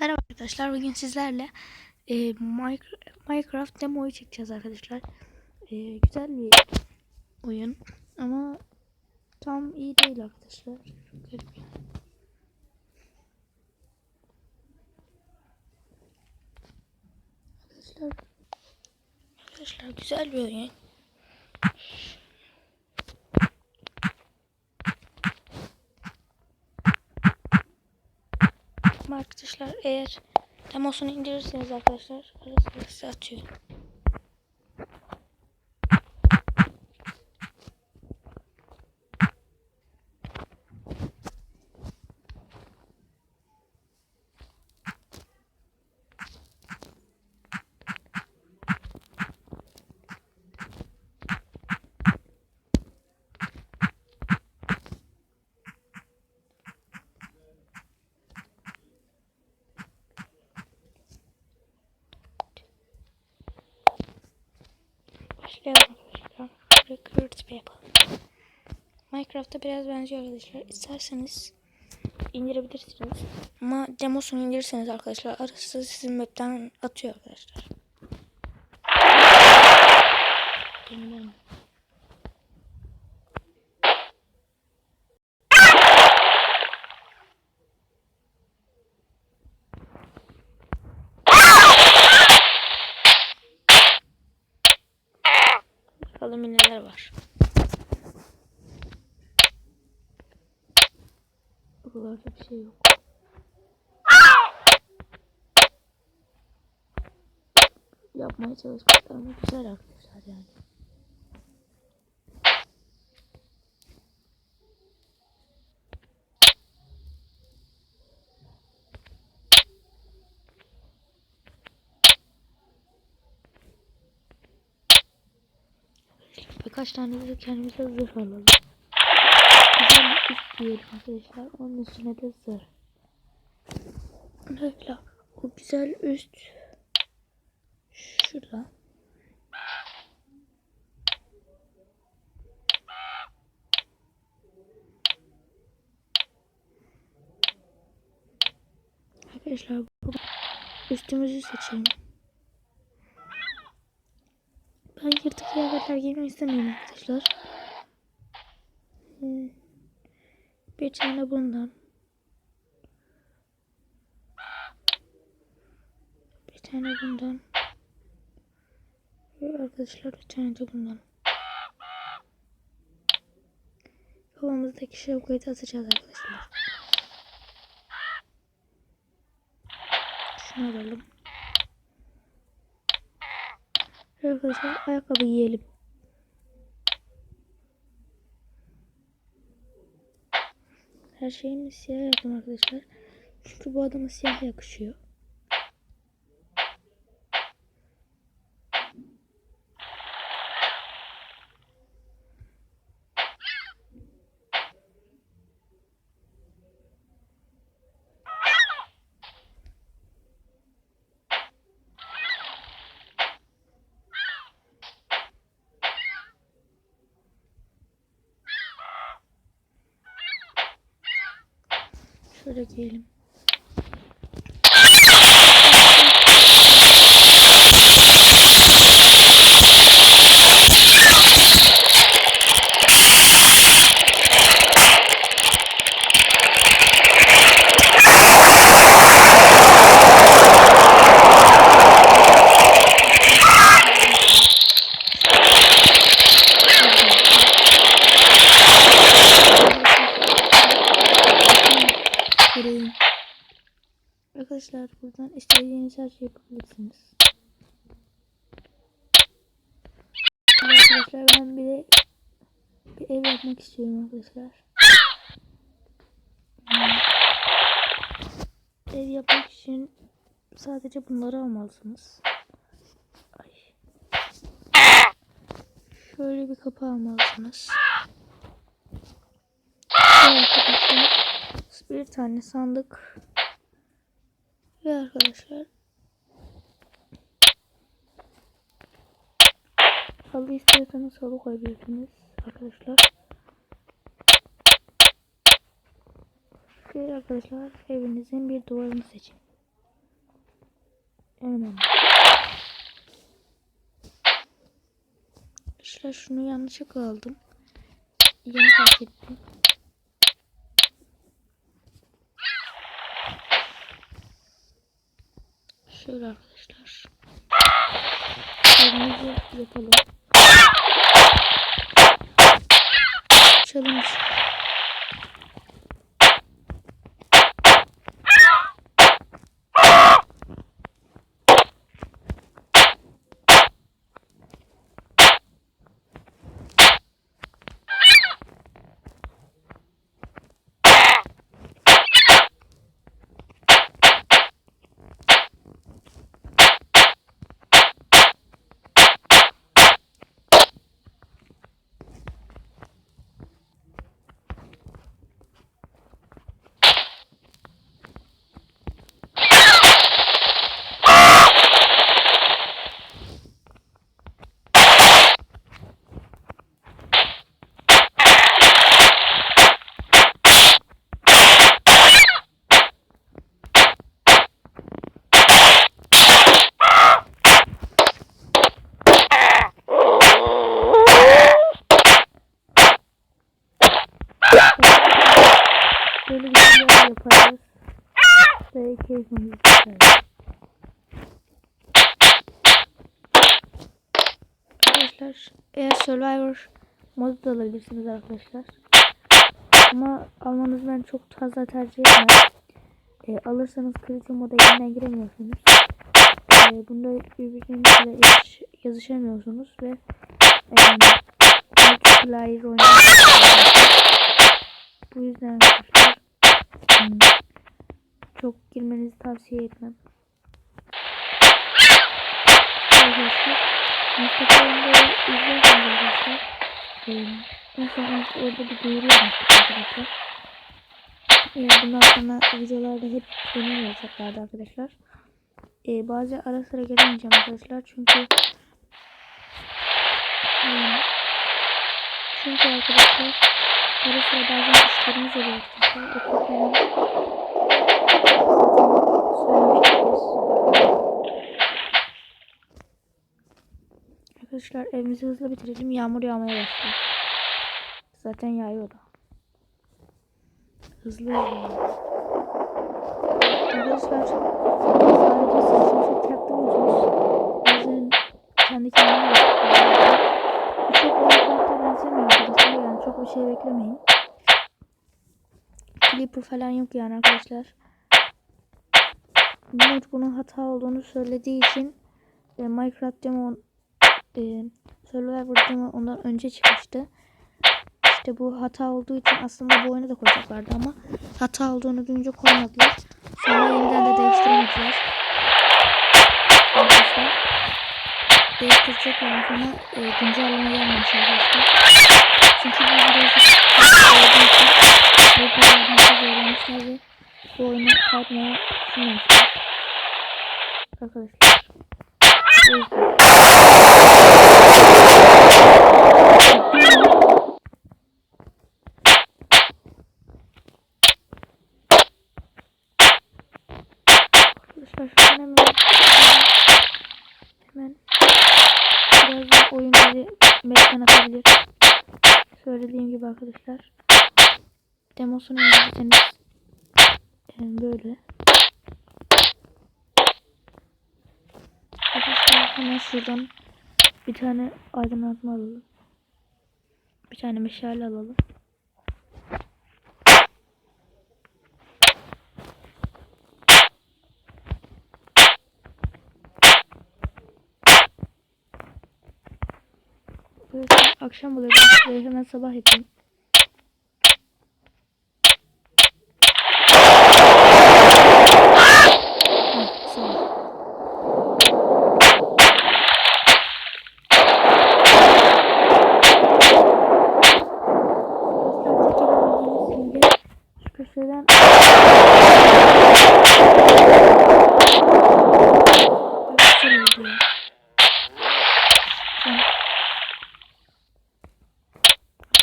Merhaba arkadaşlar. Bugün sizlerle e, Minecraft, demoyu çekeceğiz arkadaşlar. E, güzel bir oyun ama tam iyi değil arkadaşlar. Arkadaşlar Arkadaşlar güzel bir oyun. Arkadaşlar eğer demosunu indirirseniz arkadaşlar arasında size atıyor. Başlayalım arkadaşlar. Recruit yapalım. Minecraft'a biraz benziyor arkadaşlar. İsterseniz indirebilirsiniz. Ama demosunu indirirseniz arkadaşlar arası sizin map'ten atıyor arkadaşlar. Bilmiyorum. Bakalım neler var. Buralarda bir şey yok. Yapmaya çalışmışlar ama güzel arkadaşlar yani. Birkaç tane de kendimize zırh alalım. Güzel diyelim arkadaşlar. Onun üstüne de zırh. Böyle o güzel üst şurada. Arkadaşlar üstümüzü seçelim. Ben yırtık kıyafetler giymeyi istemiyorum arkadaşlar. Hmm. Bir tane bundan. Bir tane bundan. Ve arkadaşlar bir tane de bundan. Kafamızdaki şapkayı da atacağız arkadaşlar. Şunu alalım. Arkadaşlar ayakkabı giyelim. Her şeyimi siyah yaptım arkadaşlar. Çünkü bu adama siyah yakışıyor. Şöyle giyelim. Gireyim. Arkadaşlar buradan istediğiniz her şeyi yapabilirsiniz. Arkadaşlar ben bir de bir ev yapmak istiyorum arkadaşlar. Ev yapmak için sadece bunları almalısınız. Ay. Şöyle bir kapı almalısınız. Evet arkadaşlar bir tane sandık ve arkadaşlar halı istiyorsanız halı koyabilirsiniz arkadaşlar ve arkadaşlar evinizin bir duvarını seçin En önemli. İşte şunu yanlışlıkla aldım. Yeni fark ettim. Şöyle arkadaşlar. Elimizi yapalım. Challenge. Böyle bir şeyler yaparız. Ve keyfimizi çıkarız. Arkadaşlar eğer Survivor modu da alabilirsiniz arkadaşlar. Ama almanızı ben çok fazla tercih etmem. E, alırsanız kritik moda yeniden giremiyorsunuz. E, bunda birbirinizle yazış, yazışamıyorsunuz ve e, multiplayer oynayamıyorsunuz. Bu yüzden arkadaşlar hmm, çok girmenizi tavsiye etmem. Arkadaşlar Mustafa Önder'i izliyorsanız arkadaşlar en orada bir duyuru yapmıştık arkadaşlar. E, bundan sonra videolarda hep benim olacaklardı arkadaşlar. E, bazı ara sıra gelemeyeceğim arkadaşlar çünkü çünkü arkadaşlar ara sıra bazen işlerimiz oluyor arkadaşlar. Okul falan söylemiştik Arkadaşlar evimizi hızlı bitirelim. Yağmur yağmaya başlıyor. Zaten yağıyor da. Hızlı yağıyor. Arkadaşlar sadece saçımı taktığım için bazen kendi kendime yapıyorum. Bu çok Minecraft'a benzemiyor arkadaşlar. Yani çok bir şey beklemeyin. Clipper falan yok yani arkadaşlar. Umut bunun hata olduğunu söylediği için e, Minecraft demo e, Survivor demo ondan önce çıkmıştı. İşte bu hata olduğu için aslında bu oyunu da koyacaklardı ama hata olduğunu duyunca koymadılar. Sonra yeniden de değiştirmediler. Arkadaşlar değiştirecekler sonra e, güncelleme gelmemiş arkadaşlar. Çünkü bu birazcık olduğu için bu ve bu oyunu kaydetmeye düşünmemişler. Arkadaşlar. Arkadaşlar hemen hemen birazdan oyunları mektan atabilir. Söylediğim gibi arkadaşlar demosunu indirirseniz yani böyle Arkadaşlar hemen şuradan bir tane aydınlatma alalım. Bir tane meşale alalım. Böyle akşam oluyor. Hemen sabah yapayım.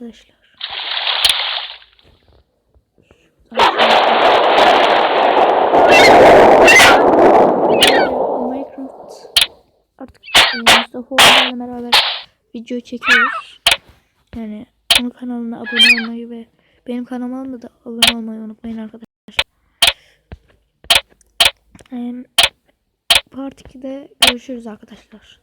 Arkadaşlar. Minecraft artık Mustafa Oğlan'la beraber video çekiyoruz. Yani onun kanalına abone olmayı ve benim kanalıma da abone olmayı unutmayın arkadaşlar. Part 2'de görüşürüz arkadaşlar.